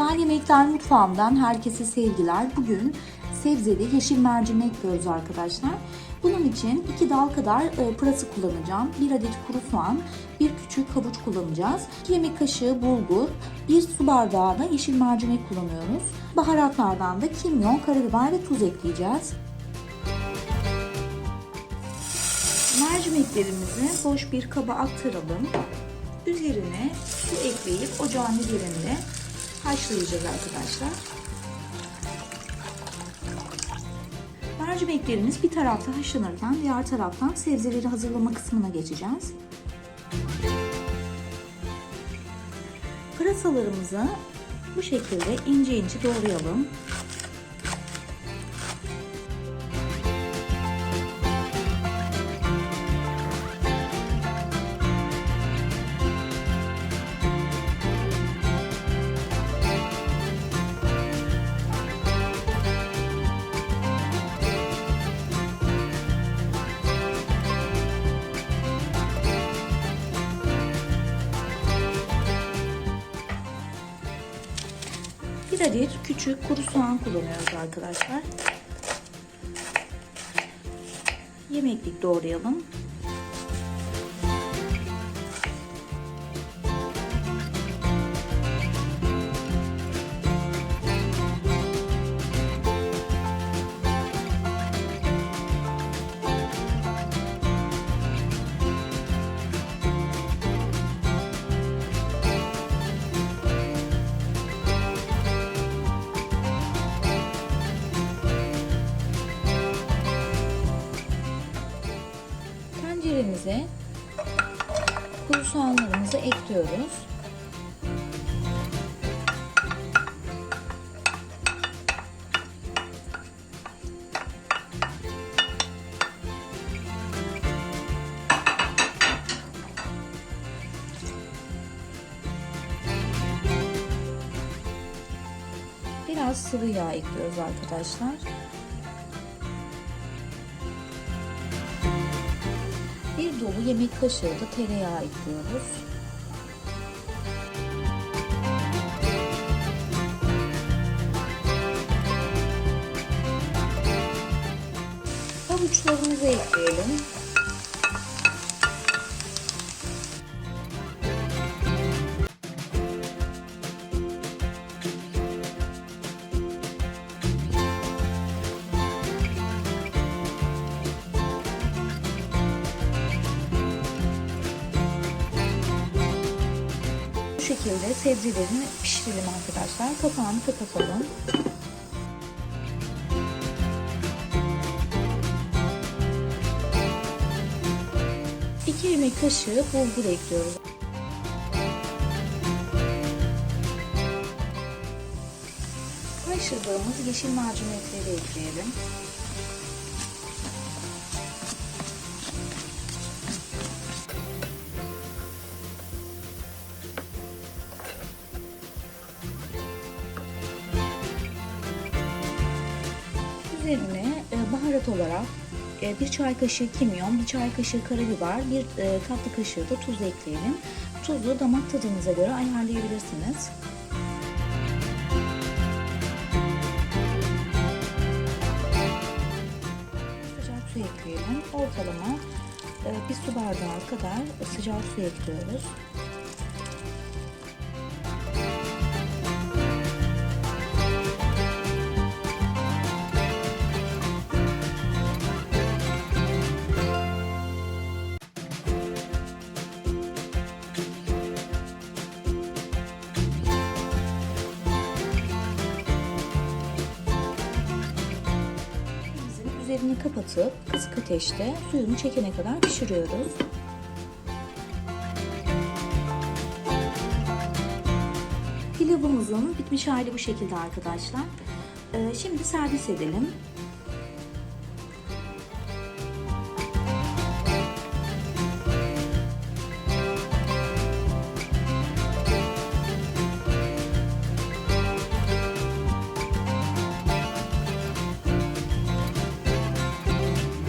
Güzel Yemekler Mutfağımdan herkese sevgiler. Bugün sebzeli yeşil mercimek yapıyoruz arkadaşlar. Bunun için 2 dal kadar e, pırası kullanacağım. 1 adet kuru soğan, 1 küçük havuç kullanacağız. 2 yemek kaşığı bulgur, 1 su bardağı da yeşil mercimek kullanıyoruz. Baharatlardan da kimyon, karabiber ve tuz ekleyeceğiz. Mercimeklerimizi boş bir kaba aktaralım. Üzerine su ekleyip ocağın üzerinde haşlayacağız arkadaşlar. Mercimeklerimiz bir tarafta haşlanırken diğer taraftan sebzeleri hazırlama kısmına geçeceğiz. Pırasalarımızı bu şekilde ince ince doğrayalım. Bir adet küçük kuru soğan kullanıyoruz arkadaşlar. Yemeklik doğrayalım. Tenceremize kuru soğanlarımızı ekliyoruz. Biraz sıvı yağ ekliyoruz arkadaşlar. Dolu yemek kaşığı da tereyağı ekliyoruz. Havuçlarımızı ekleyelim. Şekilde sebzelerini pişirelim arkadaşlar. Kapağını kapatalım. İki yemek kaşığı bulgur ekliyoruz. Haşladığımız yeşil mercimekleri ekleyelim. Üzerine e, baharat olarak e, bir çay kaşığı kimyon, bir çay kaşığı karabiber, bir e, tatlı kaşığı da tuz ekleyelim. Tuzu damak tadınıza göre ayarlayabilirsiniz. Sıcak su ekleyelim. Ortalama bir su bardağı kadar sıcak su ekliyoruz. Üzerini kapatıp kısık ateşte suyunu çekene kadar pişiriyoruz. Pilavımızın bitmiş hali bu şekilde arkadaşlar. Ee, Şimdi servis edelim.